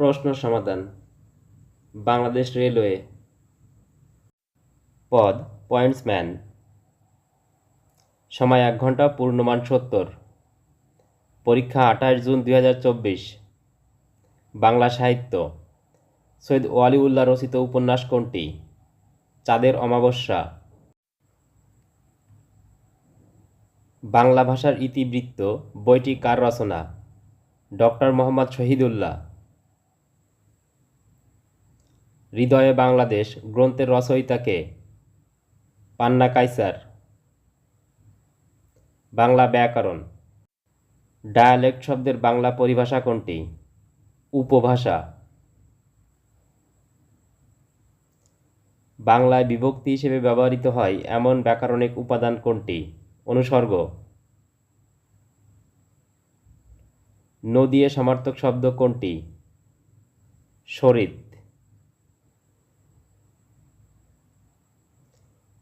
প্রশ্ন সমাধান। বাংলাদেশ রেলওয়ে। পদ পয়েন্টসম্যান সময়, এক ঘণ্টা পূর্ণমান সত্তর। পরীক্ষা, আঠাশ জুন দুই হাজার চব্বিশ। বাংলা সাহিত্য। সৈয়দ ওয়ালিউল্লাহ রচিত উপন্যাস কোনটি? চাঁদের অমাবস্যা। বাংলা ভাষার ইতিবৃত্ত বইটি কার রচনা? ডক্টর মোহাম্মদ শহীদুল্লাহ। হৃদয়ে বাংলাদেশ গ্রন্থের রচয়িতাকে পান্না কাইসার বাংলা ব্যাকরণ। ডায়ালেক্ট শব্দের বাংলা পরিভাষা কোনটি? উপভাষা। বাংলায় বিভক্তি হিসেবে ব্যবহৃত হয় এমন ব্যাকরণিক উপাদান কোনটি? অনুসর্গ। নদীয়ে সমার্থক শব্দ কোনটি? শরিত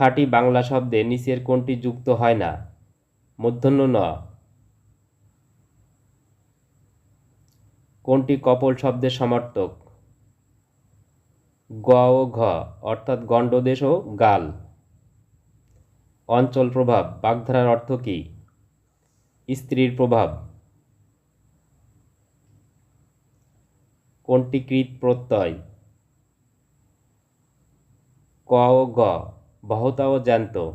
খাঁটি বাংলা শব্দে নিচের কোনটি যুক্ত হয় না? মূর্ধন্য ন। কোনটি কপল শব্দের সমর্থক? গ ও ঘ, অর্থাৎ গণ্ডদেশ ও গাল। অঞ্চল প্রভাব, বাগধারার অর্থ কী? স্ত্রীর প্রভাব। কোনটি কৃত প্রত্যয়? ক ও গ বহতা ও জ্যান্ত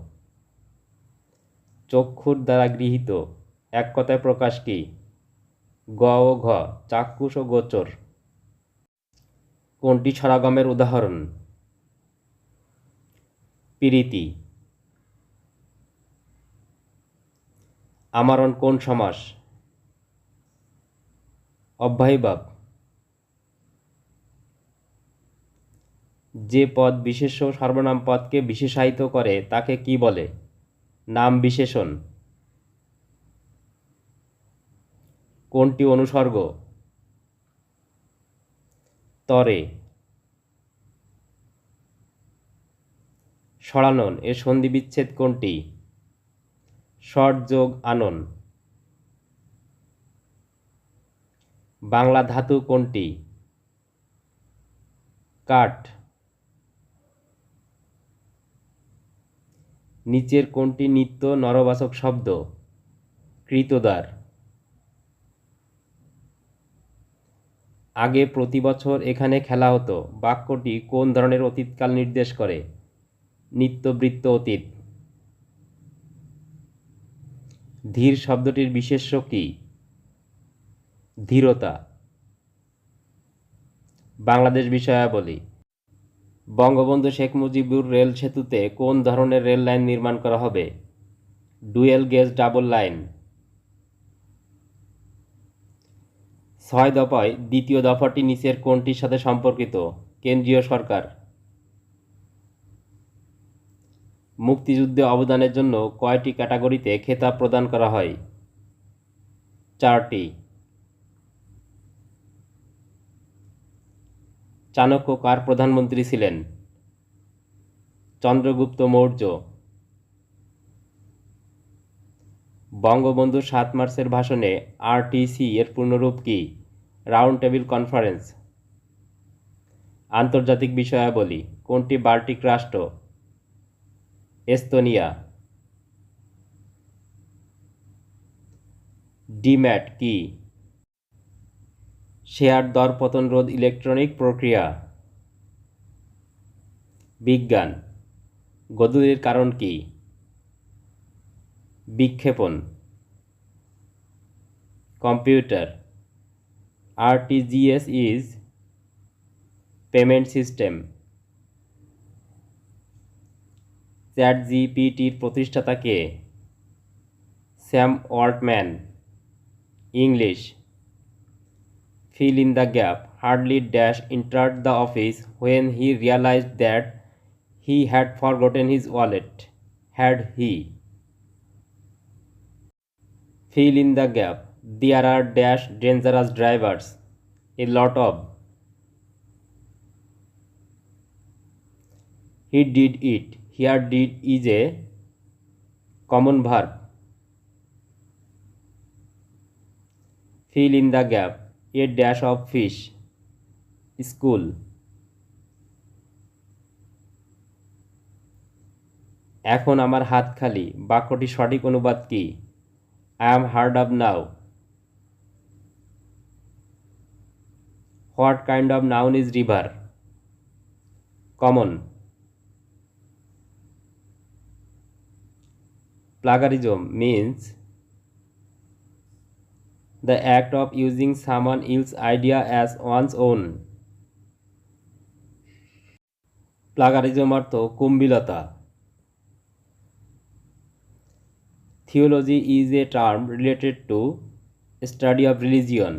চক্ষুর দ্বারা গৃহীত। এক কথায় প্রকাশ কি? গ ও ঘ, চাক্ষুষ ও গোচর। কোনটি ছড়াগমের উদাহরণ? পিরিতি। আমারণ কোন সমাস? অব্যাহীভাব যে পদ বিশেষ্য সর্বনাম পদকে বিশেষায়িত করে, তাকে কি বলে? নাম বিশেষণ। কোনটি অনুসর্গ? তরে। সরানন এর সন্ধি বিচ্ছেদ কোনটি? ষট যোগ আনন। বাংলা ধাতু কোনটি? কাঠ। নিচের কোনটি নিত্য নরবাচক শব্দ? কৃতদার আগে প্রতি বছর এখানে খেলা হতো। বাক্যটি কোন ধরনের অতীতকাল নির্দেশ করে? নিত্যবৃত্ত অতীত। ধীর শব্দটির বিশেষ্য কি? ধীরতা। বাংলাদেশ বিষয়াবলী। বঙ্গবন্ধু শেখ মুজিবুর রেল সেতুতে কোন ধরনের রেল লাইন নির্মাণ করা হবে? Dual gauge double line. ছয় দফায় দ্বিতীয় দফাটি নিচের কোনটির সাথে সম্পর্কিত? কেন্দ্রীয় সরকার। মুক্তিযুদ্ধে অবদানের জন্য কয়টি ক্যাটাগরিতে খেতাব প্রদান করা হয়? চারটি। চাণক্য কার প্রধানমন্ত্রী ছিলেন? চন্দ্রগুপ্ত মৌর্য। বঙ্গবন্ধু সাত মার্চের ভাষণে আরটিসি এর পূর্ণরূপ কি? Round table conference. আন্তর্জাতিক বিষয়াবলী, কোনটি বাল্টিক রাষ্ট্র? এস্তোনিয়া। ডিম্যাট কি? শেয়ার দর পতন রোধ ইলেকট্রনিক প্রক্রিয়া। বিজ্ঞান। গদুলির কারণ কি? বিক্ষেপণ। Computer. RTGS is payment system. Chat জিপিটির প্রতিষ্ঠাতা কে? Sam Altman. English. Fill in the gap. Hardly Dash entered the office when he realized that he had forgotten his wallet. Had he? Fill in the gap. There are dash dangerous drivers. A lot of. He did it. Here did is a common verb. Fill in the gap. A dash of fish. School এখন আমার হাত খালি, বাক্যটি সঠিক অনুবাদ কি? I am hard of now what kind of noun is river common plagiarism means the act of using someone else's idea as one's own. Plagiarism অর্থ কুম্ভিলতা theology is a term related to study of religion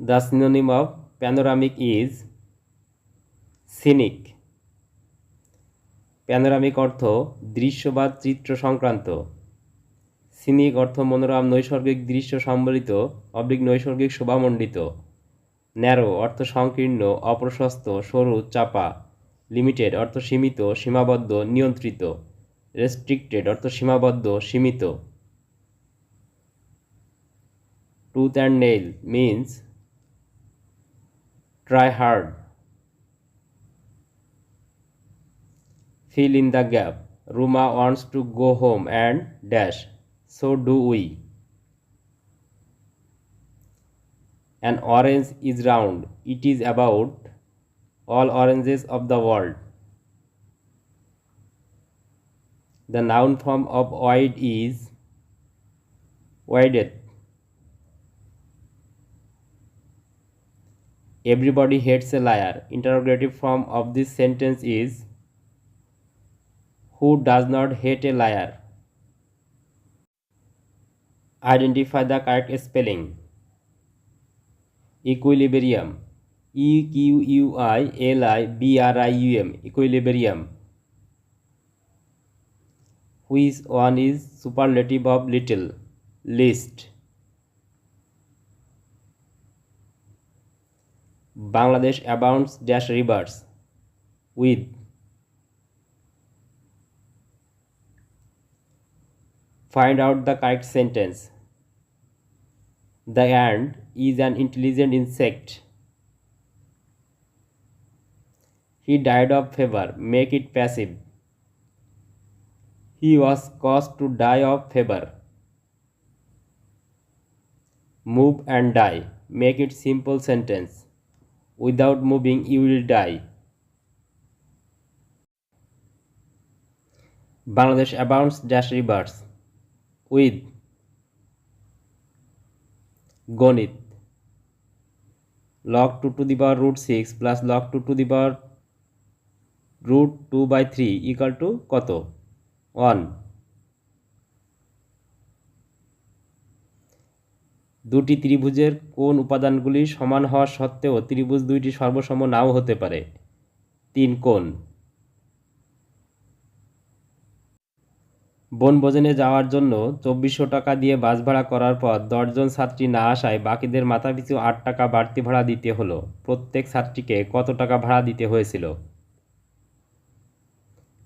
the synonym of panoramic is scenic panoramic অর্থ দৃশ্য বা চিত্র সংক্রান্ত। Scenic অর্থ মনোরম, নৈসর্গিক দৃশ্য সম্বলিত অবলিক নৈসর্গিক শোভামণ্ডিত। ন্যারো অর্থ সংকীর্ণ, অপ্রশস্ত, সরু, চাপা। লিমিটেড অর্থ সীমিত, সীমাবদ্ধ, নিয়ন্ত্রিত। রেস্ট্রিক্টেড অর্থ সীমাবদ্ধ, সীমিত। Tooth and nail means try hard. fill in the gap. Ruma wants to go home and dash. So do we. An orange is round. It is about all oranges of the world. The noun form of wide is wideth. Everybody hates a liar. Interrogative form of this sentence is who does not hate a liar? Identify the correct spelling. Equilibrium. E Q U I L I B R I U M. Equilibrium. Which one is superlative of little? Least. Bangladesh abounds dash rivers with Find out the correct sentence. The ant is an intelligent insect. He died of fever. Make it passive. He was caused to die of fever. Move and die. Make it simple sentence. Without moving, you will die. Bangladesh abounds dash rivers with গণিত। log 2 to the power root 6 plus log 2 to the power root 2 by 3 equal to কত? 1 দুটি ত্রিভুজের কোন উপাদানগুলি সমান হওয়া সত্ত্বেও ত্রিভুজ দুইটি সর্বসম নাও হতে পারে। তিন কোণ। বনভোজনে যাওয়ার জন্য চব্বিশশো টাকা দিয়ে বাস ভাড়া করার পর দশজন ছাত্রী না আসায় বাকিদের মাথাপিছু আট টাকা বাড়তি ভাড়া দিতে হলো। প্রত্যেক ছাত্রীকে কত টাকা ভাড়া দিতে হয়েছিল?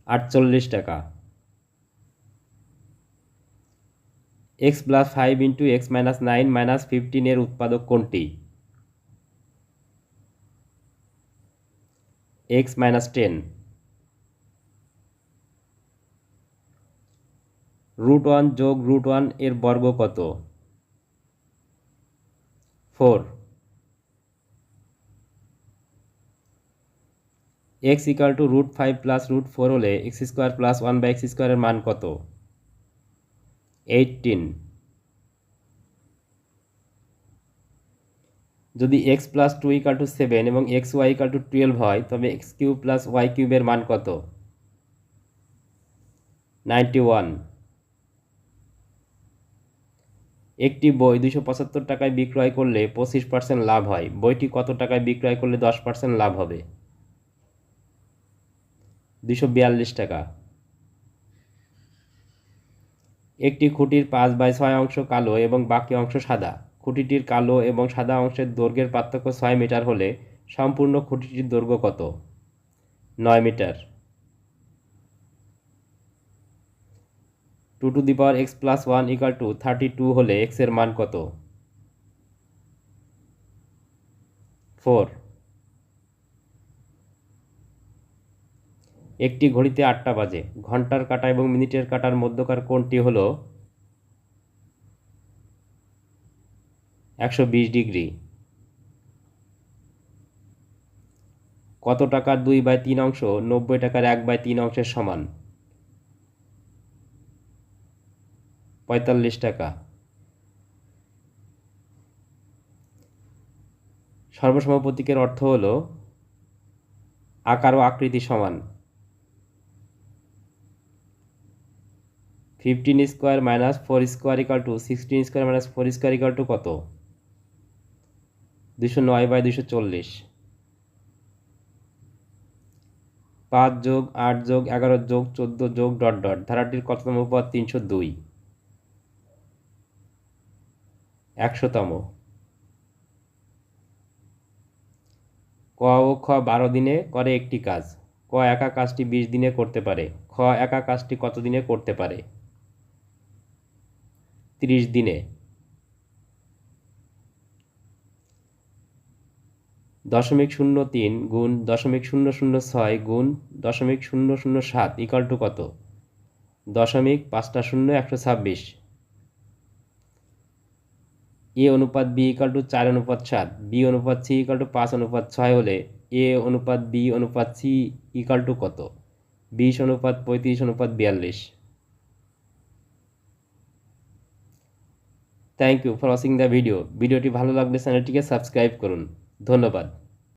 আটচল্লিশ টাকা। X plus five into x minus nine minus ফিফটিনের উৎপাদক কোনটি? X minus ten. Root one যোগ রুট ওয়ানের বর্গ কত? Four. X equal to root five plus root four হলে x square plus one by x স্কোয়ারের মান কত? এইটিন যদি x plus two equal to seven এবং x y equal to twelve হয়, তবে এক্স কিউব প্লাস ওয়াই কিউবের মান কত? Ninety one. একটি বই দুশো পঁচাত্তর টাকায় বিক্রয় করলে পঁচিশ পার্সেন্ট লাভ হয়। বইটি কত টাকায় বিক্রয় করলে দশ পার্সেন্ট লাভ হবে? দুশো বিয়াল্লিশ টাকা। একটি খুঁটির পাঁচ বাই ছয় অংশ কালো এবং বাকি অংশ সাদা। খুঁটিটির কালো এবং সাদা অংশের দৈর্ঘ্যের পার্থক্য ছয় মিটার হলে সম্পূর্ণ খুঁটিটির দৈর্ঘ্য কত? নয় metre. Two to the power x plus one equal to thirty two হলে এক্সের মান কত? ফোর একটি ঘড়িতে আটটা বাজে। ঘণ্টার কাঁটা এবং মিনিটের কাঁটার মধ্যকার কোণটি হল একশো বিশ ডিগ্রি। কত টাকার দুই বাই তিন অংশ? নব্বই টাকার এক বাই তিন অংশের সমান। পঁয়তাল্লিশ টাকা। সর্বসম প্রতীকের অর্থ হল আকার ও আকৃতি সমান। Fifteen square minus four square equal to sixteen square minus four square equal to কত? দুশো নয় বাই দুশো চল্লিশ। পাঁচ যোগ আট যোগ এগারো যোগ চোদ্দ যোগ ডট ডট, ধারাটির কততম পদ তিনশো দুই। একশোতম। ক ও খ বারো দিনে করে একটি কাজ। ক একা কাজটি বিশ দিনে করতে পারে। খ একা কাজটি কত দিনে করতে পারে? তিরিশ দিনে। দশমিক শূন্য তিন গুণ দশমিক শূন্য শূন্য ছয় গুণ দশমিক শূন্য শূন্য সাত ইকাল টু কত? দশমিক পাঁচটা শূন্য একশো ছাব্বিশ। এ অনুপাত বি ইকাল টু চার অনুপাত সাত বি অনুপাত সি ইকাল টু পাঁচ অনুপাত ছয় হলে এ অনুপাত বি অনুপাত সি ইকাল টু কত? বিশ অনুপাত পঁয়ত্রিশ অনুপাত বিয়াল্লিশ। Thank you for watching the video ভিডিওটি ভালো লাগলে চ্যানেলটিকে সাবস্ক্রাইব করুন। ধন্যবাদ।